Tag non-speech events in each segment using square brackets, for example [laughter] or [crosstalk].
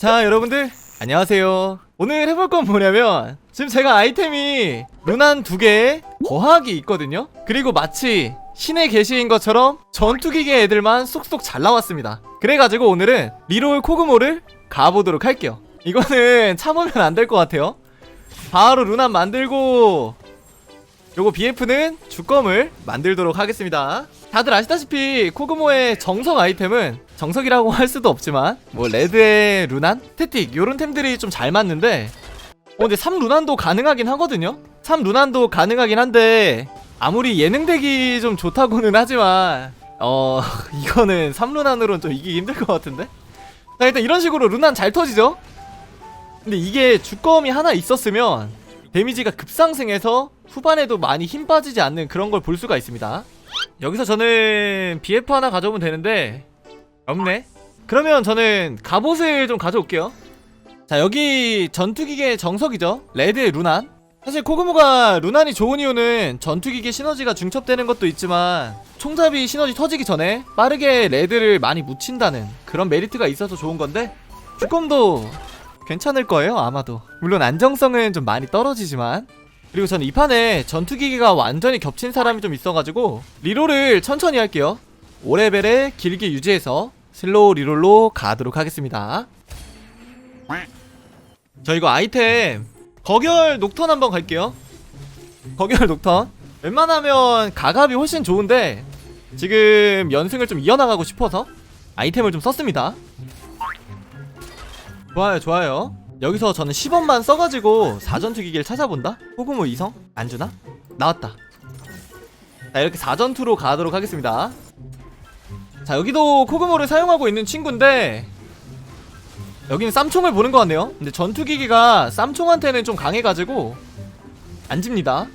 자 여러분들 안녕하세요. 오늘 해볼 건 뭐냐면 지금 제가 아이템이 루난 두 개에 거학이 있거든요? 그리고 마치 신의 계시인 것처럼 전투기계 애들만 쏙쏙 잘 나왔습니다. 그래가지고 오늘은 리롤 코그모를 가보도록 할게요. 이거는 참으면 안 될 것 같아요. 바로 루난 만들고 요거 BF는 주검을 만들도록 하겠습니다 다들 아시다시피 코그모의 정석 아이템은 정석이라고 할 수도 없지만 뭐 레드의 루난, 테틱 요런 템들이 좀 잘 맞는데 어 근데 3 루난도 가능하긴 하거든요? 3 루난도 가능하긴 한데 아무리 예능덱이 좀 좋다고는 하지만 어 [laughs] 이거는 3 루난으로는 좀 이기기 힘들 것 같은데? 자 일단 이런 식으로 루난 잘 터지죠? 근데 이게 주검이 하나 있었으면 데미지가 급상승해서 후반에도 많이 힘 빠지지 않는 그런 걸 볼 수가 있습니다 여기서 저는 BF 하나 가져오면 되는데 없네. 그러면 저는 갑옷을 좀 가져올게요. 자 여기 전투기계 정석이죠. 레드의 루난. 사실 코그모가 루난이 좋은 이유는 전투기계 시너지가 중첩되는 것도 있지만 총잡이 시너지 터지기 전에 빠르게 레드를 많이 묻힌다는 그런 메리트가 있어서 좋은 건데 주검도 괜찮을 거예요 아마도. 물론 안정성은 좀 많이 떨어지지만 그리고 저는 이 판에 전투기계가 완전히 겹친 사람이 좀 있어가지고 리롤을 천천히 할게요. 5레벨에 길게 유지해서 슬로우 리롤로 가도록 하겠습니다. 저 이거 아이템 거결 녹턴 한번 갈게요. 거결 녹턴. 웬만하면 가갑이 훨씬 좋은데 지금 연승을 좀 이어나가고 싶어서 아이템을 좀 썼습니다. 좋아요 좋아요 여기서 저는 10원만 써가지고 4전 투 기기를 찾아본다? 호구모 이성? 안 주나? 나왔다 자 이렇게 4전 투로 가도록 하겠습니다 자 여기도 코그모를 사용하고 있는 친구인데 여기는 쌈총을 보는 것 같네요 근데 전투기기가 쌈총한테는 좀 강해가지고 안 집니다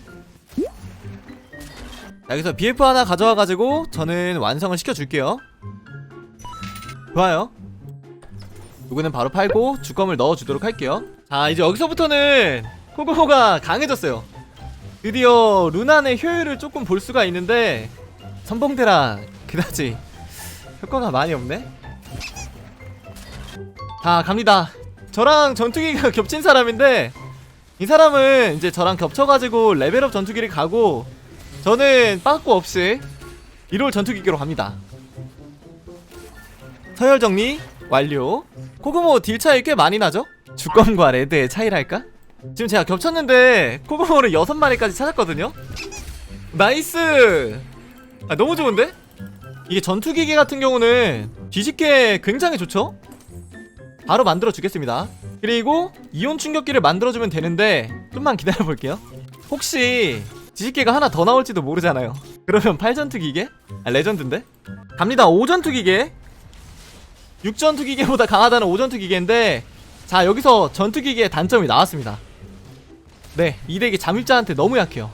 자, 여기서 BF 하나 가져와가지고 저는 완성을 시켜줄게요 좋아요 요거는 바로 팔고 주검을 넣어주도록 할게요. 자 이제 여기서부터는 코그모가 강해졌어요. 드디어 루난의 효율을 조금 볼 수가 있는데 선봉대라 그다지 효과가 많이 없네. 자 갑니다. 저랑 전투기가 [laughs] 겹친 사람인데 이 사람은 이제 저랑 겹쳐가지고 레벨업 전투기를 가고 저는 빠꾸 없이 1월 전투기계로 갑니다. 서열 정리 완료 코그모 딜 차이 꽤 많이 나죠? 주검과 레드의 차이랄까? 지금 제가 겹쳤는데 코그모를 6마리까지 찾았거든요? 나이스! 아 너무 좋은데? 이게 전투기계 같은 경우는 뒤집게 굉장히 좋죠? 바로 만들어 주겠습니다 그리고 이온 충격기를 만들어주면 되는데 좀만 기다려볼게요 혹시 뒤집개가 하나 더 나올지도 모르잖아요 그러면 8전투 기계? 아 레전드인데? 갑니다 5전투 기계 6전투 기계보다 강하다는 5전투 기계인데 자 여기서 전투 기계의 단점이 나왔습니다. 네 이 덱이 잠입자한테 너무 약해요.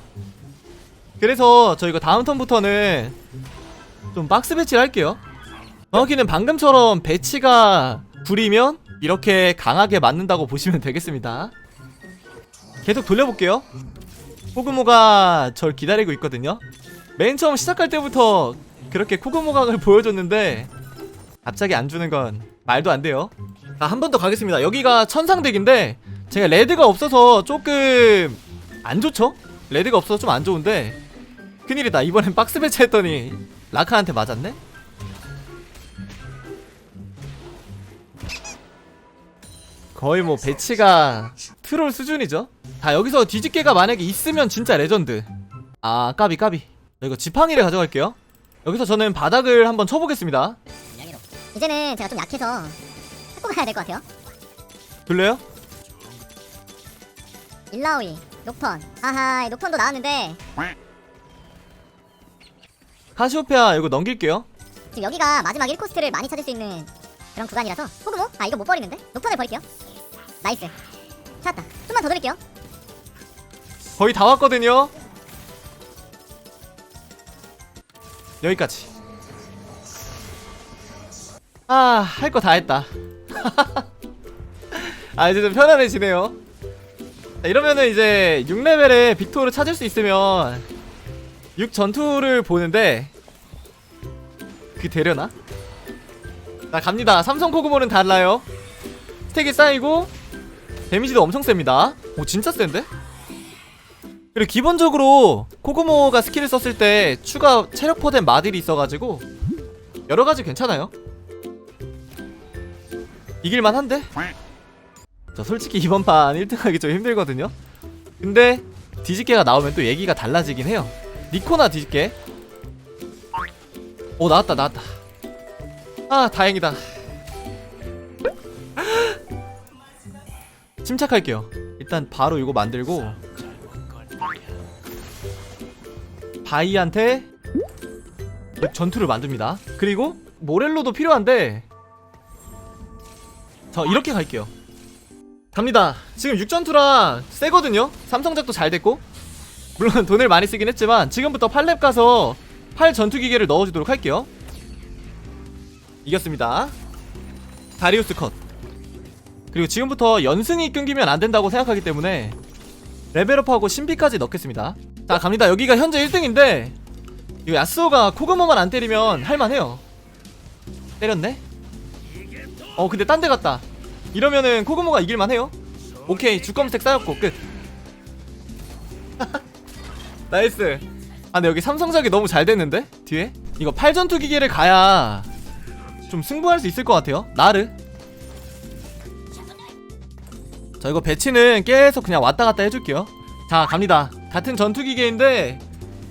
그래서 저 이거 다음 턴부터는 좀 박스 배치를 할게요. 정확히는 방금처럼 배치가 불이면 이렇게 강하게 맞는다고 보시면 되겠습니다. 계속 돌려볼게요. 코그모가 절 기다리고 있거든요. 맨 처음 시작할 때부터 그렇게 코그모각을 보여줬는데 갑자기 안 주는 건 말도 안 돼요. 자, 한 번 더 가겠습니다. 여기가 천상덱인데 제가 레드가 없어서 조금 안 좋죠? 레드가 없어서 좀 안 좋은데 큰일이다. 이번엔 박스 배치했더니 라카한테 맞았네? 거의 뭐 배치가 트롤 수준이죠. 자, 여기서 뒤집개가 만약에 있으면 진짜 레전드. 아, 까비 까비. 자, 이거 지팡이를 가져갈게요. 여기서 저는 바닥을 한번 쳐보겠습니다. 이제는 제가 좀 약해서 찾고 가야 될 것 같아요. 들려요? 일라오이, 녹턴. 아하, 녹턴도 나왔는데 카시오페아 이거 넘길게요. 지금 여기가 마지막 1코스트를 많이 찾을 수 있는 그런 구간이라서 호그모? 아 이거 못 버리는데? 녹턴을 버릴게요. 나이스. 찾았다. 좀만 더 드릴게요. 거의 다 왔거든요. 여기까지. 아, 할 거 다 했다. [laughs] 아, 이제 좀 편안해지네요. 자, 이러면은 이제 6레벨에 빅토를 찾을 수 있으면 6 전투를 보는데 그게 되려나? 자, 갑니다. 삼성 코그모는 달라요. 스택이 쌓이고 데미지도 엄청 셉니다 오 진짜 센데? 그리고 기본적으로 코그모가 스킬을 썼을 때 추가 체력 포된 마들이 있어가지고 여러가지 괜찮아요 이길만 한데? 저 솔직히 이번 판 1등 하기 좀 힘들거든요. 근데 뒤집개가 나오면 또 얘기가 달라지긴 해요. 니코나 뒤집개 오 나왔다 나왔다. 아 다행이다. [laughs] 침착할게요. 일단 바로 이거 만들고 바이한테 전투를 만듭니다. 그리고 모렐로도 필요한데 자 이렇게 갈게요. 갑니다. 지금 6전투라 세거든요? 삼성작도 잘 됐고. 물론 돈을 많이 쓰긴 했지만 지금부터 8렙 가서 8 전투기계를 넣어주도록 할게요. 이겼습니다. 다리우스 컷. 그리고 지금부터 연승이 끊기면 안 된다고 생각하기 때문에 레벨업하고 신비까지 넣겠습니다. 자 갑니다. 여기가 현재 1등인데 이거 야스오가 코그모만 안 때리면 할만해요. 때렸네 어 근데 딴 데 갔다. 이러면은 코그모가 이길만 해요? 오케이 주검색 쌓였고 끝. [laughs] 나이스. 아 근데 여기 삼성작이 너무 잘 됐는데? 뒤에? 이거 8전투 기계를 가야 좀 승부할 수 있을 것 같아요. 나르. 자 이거 배치는 계속 그냥 왔다 갔다 해줄게요. 자 갑니다. 같은 전투 기계인데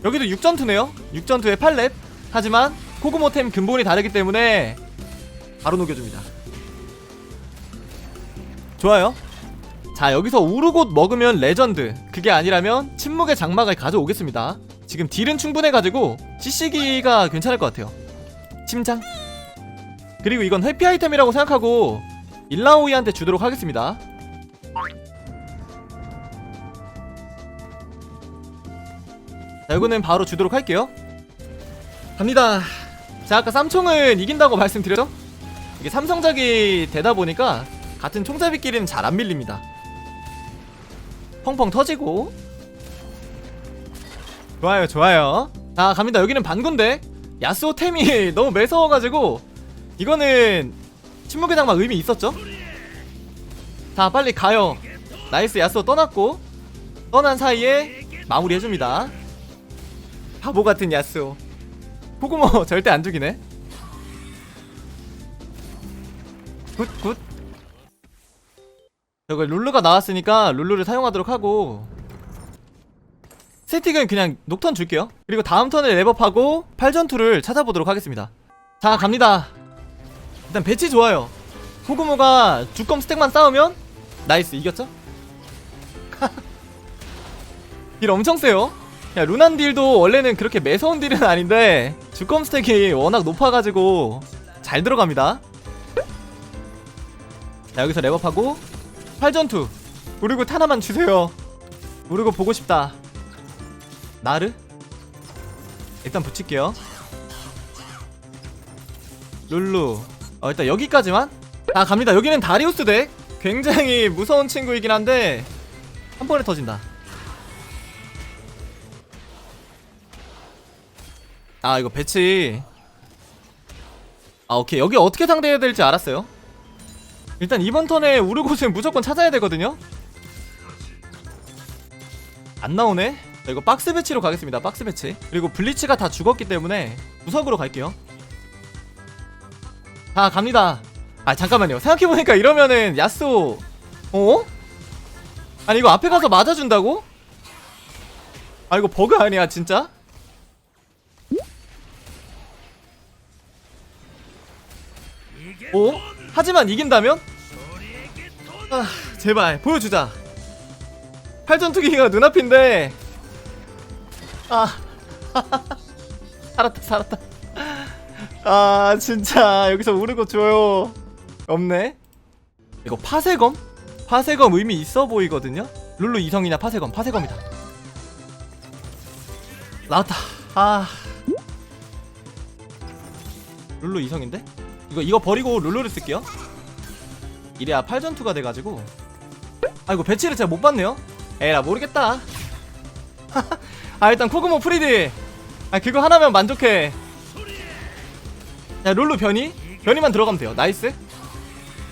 여기도 6전투네요. 6전투에 8렙. 하지만 코그모템 근본이 다르기 때문에 바로 녹여줍니다 좋아요. 자 여기서 우르곳 먹으면 레전드. 그게 아니라면 침묵의 장막을 가져오겠습니다. 지금 딜은 충분해가지고 CC기가 괜찮을 것 같아요. 침장 그리고 이건 회피 아이템이라고 생각하고 일라오이한테 주도록 하겠습니다. 자 이거는 바로 주도록 할게요. 갑니다. 자 아까 쌈총은 이긴다고 말씀드렸죠? 이게 삼성작이 되다 보니까 같은 총잡이끼리는 잘 안 밀립니다. 펑펑 터지고. 좋아요 좋아요. 자 갑니다. 여기는 반군데 야스오 템이 [laughs] 너무 매서워가지고 이거는 침묵의 장막 의미 있었죠? 자 빨리 가요. 나이스 야스오 떠났고 떠난 사이에 마무리해줍니다. 바보 같은 야스오. 코구모 [laughs] 절대 안 죽이네. 굿굿 저거 룰루가 나왔으니까 룰루를 사용하도록 하고. 세틱은 그냥 녹턴 줄게요. 그리고 다음 턴에 랩업하고 8전투를 찾아보도록 하겠습니다. 자 갑니다. 일단 배치 좋아요. 코구모가 주검 스택만 싸우면 나이스 이겼죠? [laughs] 딜 엄청 세요. 야 루난 딜도 원래는 그렇게 매서운 딜은 아닌데 주검 스택이 워낙 높아가지고 잘 들어갑니다. 자 여기서 랩업하고 8전투. 우르고 하나만 주세요. 우르고 보고 싶다. 나르? 일단 붙일게요. 룰루. 어 일단 여기까지만? 아 갑니다. 여기는 다리우스 덱. 굉장히 무서운 친구이긴 한데 한 번에 터진다. 아 이거 배치. 아 오케이. 여기 어떻게 상대해야 될지 알았어요 일단 이번 턴에 우르곳은 무조건 찾아야 되거든요 안 나오네 자, 이거 박스 배치로 가겠습니다 박스 배치 그리고 블리츠가 다 죽었기 때문에 구석으로 갈게요 자 갑니다 아 잠깐만요 생각해보니까 이러면은 야스오 어? 아니 이거 앞에 가서 맞아준다고? 아 이거 버그 아니야 진짜? 오? 하지만 이긴다면? 아 제발 보여주자. 8전투기가 눈앞인데. 아 [laughs] 살았다 살았다. 아 진짜 여기서 우르고 줘요. 없네. 이거 파세검? 파세검 의미 있어 보이거든요? 룰루 이성이냐 파세검? 파세검이다. 나왔다. 아. 룰루 이성인데? 이거 이거 버리고 룰루를 쓸게요 이래야 8전투가 돼가지고. 아이고 배치를 잘못 봤네요? 에라 모르겠다. [laughs] 아 일단 코그모 프리드 아 그거 하나면 만족해. 야 룰루 변이? 변이만 들어가면 돼요. 나이스.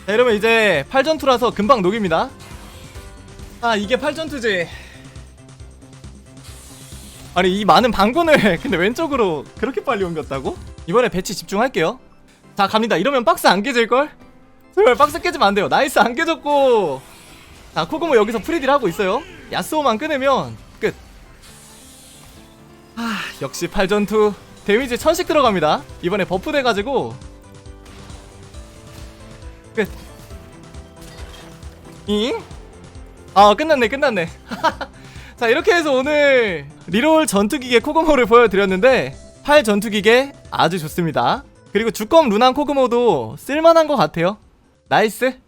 자 이러면 이제 8전투라서 금방 녹입니다. 아 이게 8전투지. 아니 이 많은 방군을 [laughs] 근데 왼쪽으로 그렇게 빨리 옮겼다고? 이번에 배치 집중할게요. 자 갑니다. 이러면 박스 안 깨질걸? 제발 박스 깨지면 안 돼요. 나이스 안 깨졌고. 자 코고모 여기서 프리딜 하고 있어요. 야스오만 끊으면 끝. 아, 역시 8전투 데미지 1000씩 들어갑니다. 이번에 버프 돼가지고. 끝. 잉? 아 끝났네 끝났네. [laughs] 자 이렇게 해서 오늘 리롤 전투기계 코그모를 보여드렸는데 8 전투기계 아주 좋습니다. 그리고 주검 루난 코그모도 쓸만한 것 같아요 나이스